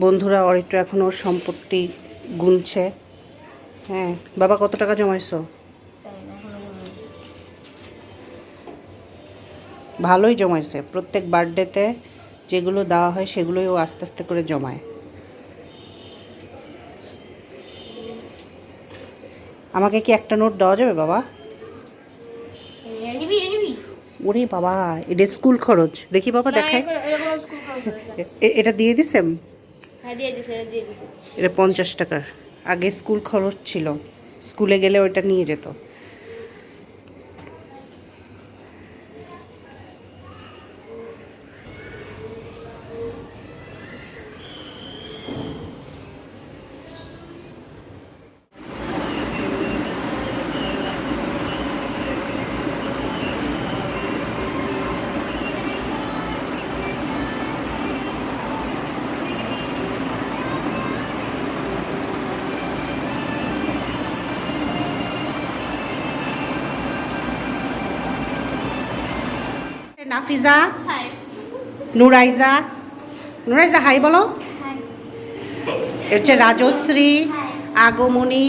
বন্ধুরা অরিত্র এখন ওর সম্পত্তি গুনছে। হ্যাঁ বাবা কত টাকা জমাইছো। ভালোই জমাইছে। প্রত্যেক বার্থডেতে যেগুলো দেওয়া হয় সেগুলোই ও আস্তে আস্তে করে জমায়। আমাকে কি একটা নোট দেওয়া যাবে বাবা? ওরে বাবা এটা স্কুল খরচ। দেখি বাবা দেখায়। এটা দিয়ে দিছেন দিছে। এটা পঞ্চাশ টাকার। আগে স্কুল খরচ ছিল। স্কুলে গেলে ওইটা নিয়ে যেত। নাফিজা নুরাইজা নুরাইজা হাই বলো। হচ্ছে রাজশ্রী আগমনী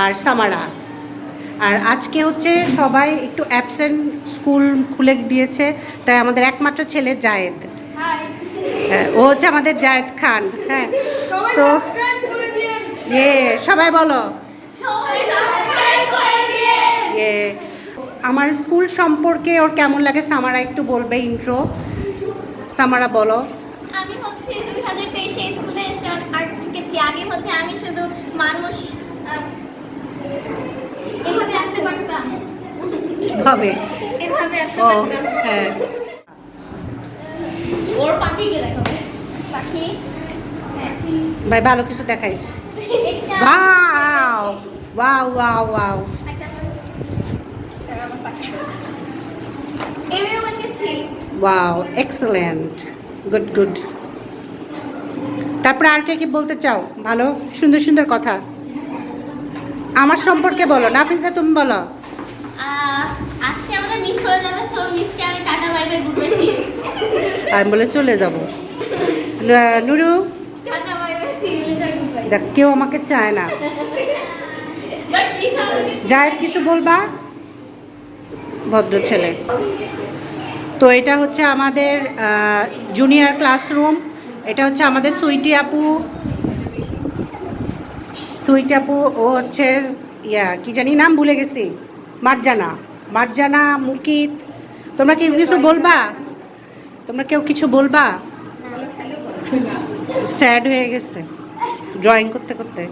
আর সামারা। আর আজকে হচ্ছে সবাই একটু অ্যাবসেন্ট স্কুল খুলে দিয়েছে তাই আমাদের একমাত্র ছেলে জায়েদ। হ্যাঁ, ও হচ্ছে আমাদের জায়েদ খান হ্যাঁ। তো ইয়ে সবাই বলো। ইয়ে আমার স্কুল সম্পর্কে ওর কেমন লাগে সামারা একটু বলবে ইন্ট্রো সামারা বলো। আমি হচ্ছে দুই হাজার তেইশে স্কুলে এসে আর্ট শিখেছি। আগে হচ্ছে আমি শুধু মানুষ এভাবে আঁকতে পারতাম। কীভাবে? এভাবে আঁকতে পারতাম। হ্যাঁ। ওর পাখিকে দেখাবে? পাখি? হ্যাঁ। ভাই ভালো কিছু দেখাইস। ওয়াও ওয়াও ওয়াও ওয়াও একটা আমার পাখি এমএও বানিয়েছি ওয়াও এক্সেলেন্ট গুড গুড তারপরে আর কে কি বলতে চাও? ভালো? সুন্দর সুন্দর কথা। আমার সম্পর্কে বলো। নাফিসা তুমি বলো। আজকে আমাদের মিস করে যাবে সো মিসকে আমি tata bye bye good bye আমি বলে চলে যাব। Nuru? Tata bye bye see you দেখ কেউ আমাকে চায় না। জায়েদ কিছু বলবা? ভদ্র ছেলে। তো এটা হচ্ছে আমাদের জুনিয়র ক্লাসরুম এটা হচ্ছে আমাদের সুইটি আপু। সুইটি আপু, ও হচ্ছে, ইয়া, কি জানি নাম ভুলে গেছি। মারজানা। মারজানা, মুকিত। তোমরা কেউ কিছু বলবা? তোমরা কেউ কিছু বলবা? স্যাড হয়ে গেছে। ড্রয়িং করতে করতে।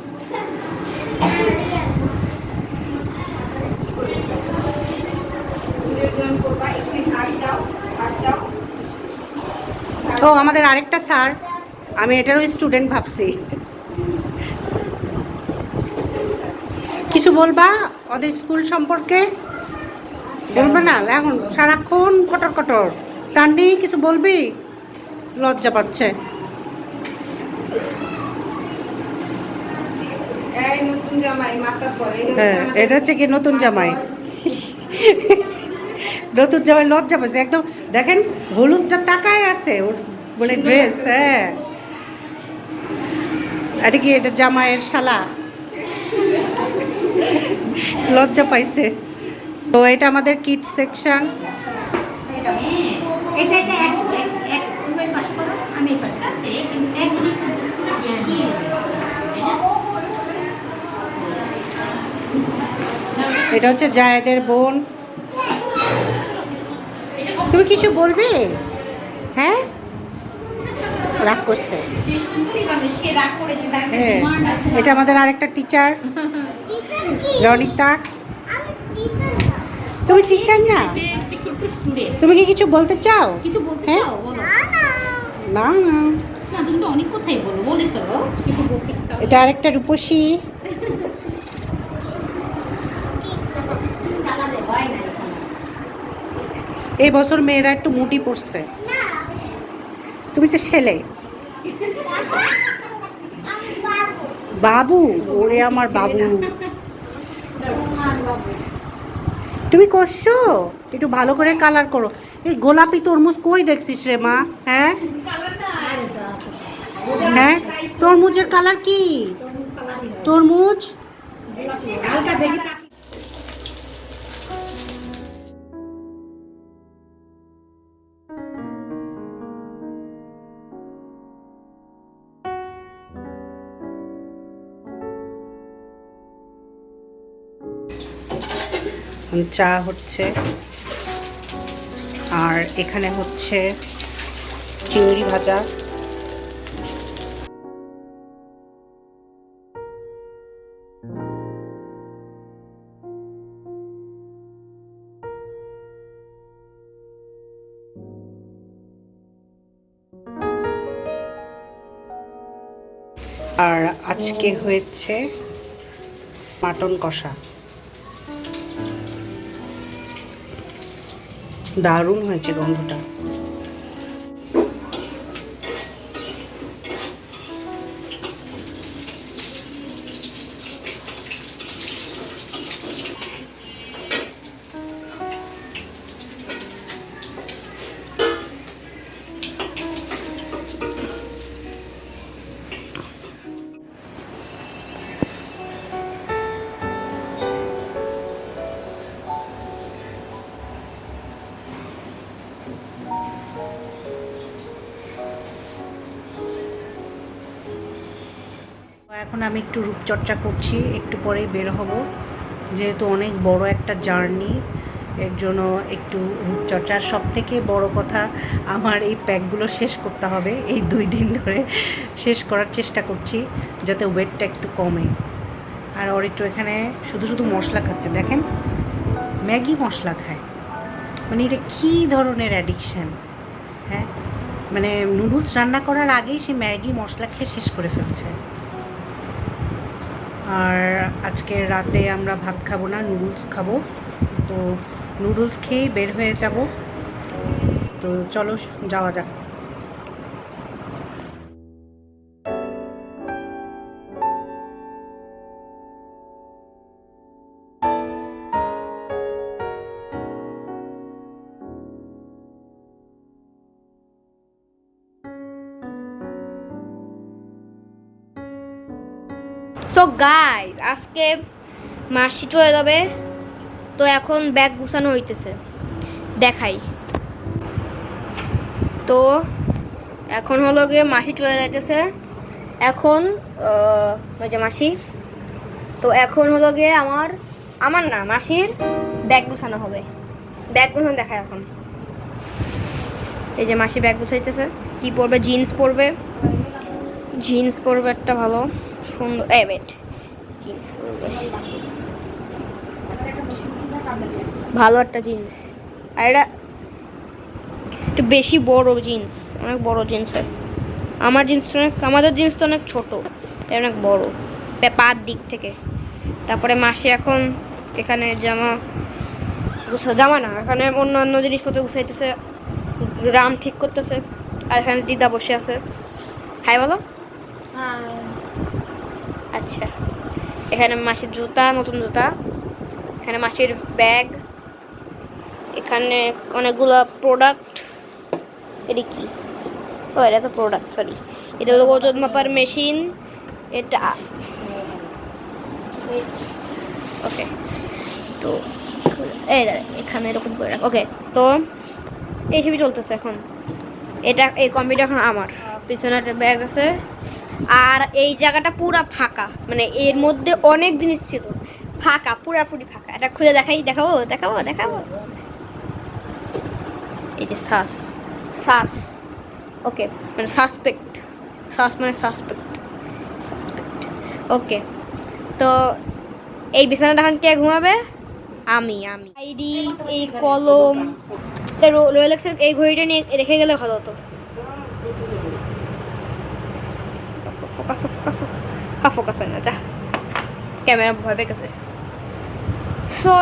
ও আমাদের আরেকটা স্যার। আমি এটারও স্টুডেন্ট ভাবছি। কিছু বলবা? ওদের স্কুল সম্পর্কে? বলবে না এখন সারাক্ষণ কটর কটর। তার নিয়ে কিছু বলবি? লজ্জা পাচ্ছে। হ্যাঁ এটা হচ্ছে কি নতুন জামাই? নতুন জামাই লজ্জা পাচ্ছে। একদম দেখেন হলুদটা তাকায় আছে। ওর বলে ড্রেস হ্যাঁ। এটা কি এটা জামাইয়ের শালা? লজ্জা পাইছে। তো এটা আমাদের কিট সেকশন এটা হচ্ছে জায়েদের বোন। তুমি কিছু বলবে? হ্যাঁ রাগ করছে সে সুন্দরী মানুষ সে রাগ করেছে তার একটা হ্যাঁ ডিমান্ড আছে এটা আমাদের আরেকটা টিচার রনিতা তুমি টিচার না? তুমি কি কিছু বলতে চাও? কিছু বলতে হ্যাঁ? চাও? না না। না তুমি তো অনেক কথাই বলো বলে ফেলো কিছু বলতে চাও? এটা আরেকটা রূপসী। এই বছর মেয়েরা একটু মুটি পড়ছে। তুমি তো ছেলে। বাবু, ওরে আমার বাবু। তুমি করছ একটু ভালো করে কালার করো। এই গোলাপি তরমুজ কই দেখছিস রে মা? হ্যাঁ? হ্যাঁ? তরমুজের কালার কি? তরমুজ? চা হচ্ছে। আর এখানে হচ্ছে চিংড়ি ভাজা। আর আজকে হয়েছে মাটন কষা। দারুণ হয়েছে গন্ধটা। এখন আমি একটু রূপচর্চা করছি, একটু পরেই বের হব। যেহেতু অনেক বড় একটা জার্নি, এর জন্য একটু রূপচর্চার সব থেকে বড় কথা, আমার এই প্যাকগুলো শেষ করতে হবে। এই দুই দিন ধরে শেষ করার চেষ্টা করছি, যাতে ওয়েটটা একটু কমে। আর ওর একটু এখানে শুধু শুধু মশলা খাচ্ছে। দেখেন, ম্যাগি মশলা খায়। মানে এটা কী ধরনের অ্যাডিকশান হ্যাঁ? মানে নুডলস রান্না করার আগেই সে ম্যাগি মশলা খেয়ে শেষ করে ফেলছে। আর আজকে রাতে আমরা ভাত খাব না নুডলস খাব। তো নুডলস খেয়েই বের হয়ে যাব। তো চলো যাওয়া যাক। সো গাইস আজকে মাসি চলে যাবে। তো এখন ব্যাগ গুছানো হইতেছে। দেখাই। তো এখন হলো গিয়ে মাসি চলে যাইতেছে। এখন ওই যে মাসি তো এখন হলো গিয়ে আমার আমার না মাসির ব্যাগ গুছানো হবে। ব্যাগ গুছানো দেখায় এখন। এই যে মাসি ব্যাগ গুছাইতেছে। কি পরবে? জিন্স পরবে। জিন্স পরবে একটা ভালো। সুন্দর, এই ওয়েট জিন্স ভালো একটা জিন্স আর এটা একটু বেশি বড় জিন্স অনেক বড় জিন্স আমার জিন্স অনেক, আমাদের জিন্স তো অনেক ছোট এটা অনেক বড় পার দিক থেকে। তারপরে মাসে এখন এখানে জামা গুছা জামা না, এখানে অন্য অন্য জিনিসপত্র গুছাইতেছে রাম ঠিক করতেছে, আর এখানে দিদা বসে আছে। হাই, বলো। আচ্ছা। এখানে মাসির জুতা নতুন জুতা। এখানে মাসির ব্যাগ। এখানে অনেকগুলো প্রোডাক্ট এটা কি? ও এটা তো প্রোডাক্ট সরি এটা হলো ওজন মাপার মেশিন এটা ওকে তো এই দাঁড়া, এখানে এরকম করে রাখ। ওকে তো এইসবই চলতেছে এখন। এটা এই কম্পিউটার এখন আমার। পিছনে একটা ব্যাগ আছে। আর এই জায়গাটা পুরা ফাঁকা। মানে এর মধ্যে অনেক জিনিস ছিল। ফাঁকা পুরাপুরি ফাঁকা। এটা খুলে দেখাই, দেখাবো দেখাবো দেখাবো। এই যে শ্বাস শ্বাস ওকে মানে সাসপেক্ট। শ্বাস মানে সাসপেক্ট। সাসপেক্ট। ওকে, তো এই বিছানাটা এখন কে ঘুমাবে? আমি আমি। আইডি, এই কলম রোলেক্সের এই ঘড়িটা নিয়ে রেখে গেলে ভালো হতো। Focus focus. হ্যাঁ ফোকাস হয় না যা। ক্যামেরা ভয় পেয়ে গেছে। সো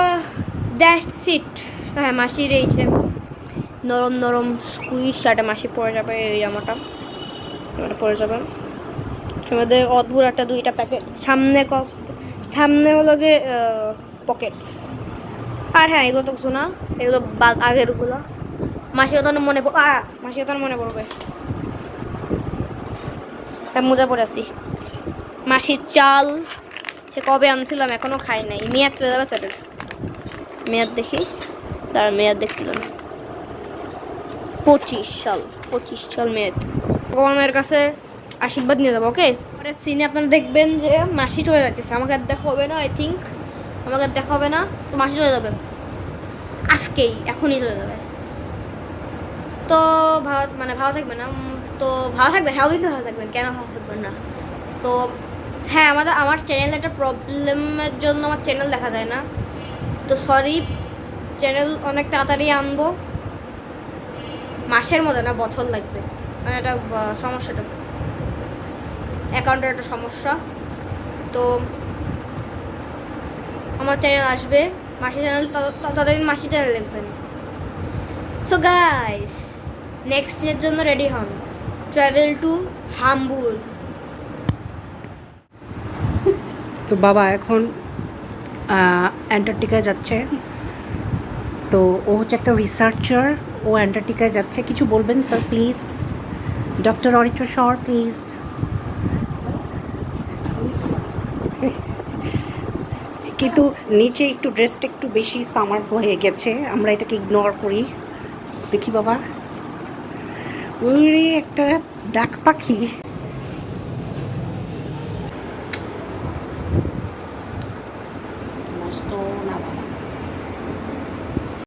দ্যাটস ইট হ্যাঁ মাসির এই যে নরম নরম স্কুইজ শার্টে মাসি পরে যাবে এই জামাটা। জামাটা পরে যাবে। আমাদের অদ্ভুত একটা দুইটা প্যাকেট সামনে ক সামনে হলো যে পকেটস আর হ্যাঁ এগুলো তো কিছু না এগুলো আগেরগুলো মাসি কথা মনে পড় আ, মাসি কথা মনে পড়বে। আমি মোজা পরে আছি। মাসির চাল, সে কবে আনছিলাম, এখনও খাই নাই। মেয়াদ চলে যাবে চলে মেয়াদ দেখি। তার মেয়াদ দেখছিলাম। পঁচিশ সাল পঁচিশ সাল মেয়াদ। ভগবানের কাছে আশীর্বাদ নিয়ে যাব, ওকে? পরে সিনে আপনারা দেখবেন যে মাসি চলে যাচ্ছে আমাকে আর দেখা হবে না আই থিঙ্ক আমাকে আর দেখা হবে না, তো মাসি চলে যাবে। আজকেই, এখনই চলে যাবে। তো ভালো মানে ভালো থাকবে না তো ভালো থাকবেন হ্যাঁ অবশ্যই ভালো থাকবেন, কেন ভালো থাকবেন না? তো হ্যাঁ আমাদের, আমার চ্যানেলে একটা প্রবলেমের জন্য আমার চ্যানেল দেখা যায় না। তো সরি চ্যানেল অনেক তাড়াতাড়ি আনব। মাসের মধ্যে না, বছর লাগবে। মানে একটা সমস্যাটা। অ্যাকাউন্টের একটা সমস্যা। তো আমার চ্যানেল আসবে। মাসি চ্যানেল ততদিন মাসি চ্যানেল দেখবেন। সো গাইস নেক্সট দিনের জন্য রেডি হন। ট্রাভেল টু হামবুর্গ তো বাবা এখন অ্যান্টার্কটিকায় যাচ্ছে। তো ও হচ্ছে একটা রিসার্চার ও অ্যান্টার্কটিকায় যাচ্ছে। কিছু বলবেন স্যার প্লিজ ডক্টর অরিত্র সর প্লিজ কিন্তু নিচে একটু ড্রেসটা একটু বেশি সামার হয়ে গেছে, আমরা এটাকে ইগনোর করি। দেখি বাবা। ওরে একটা ডাক পাখি।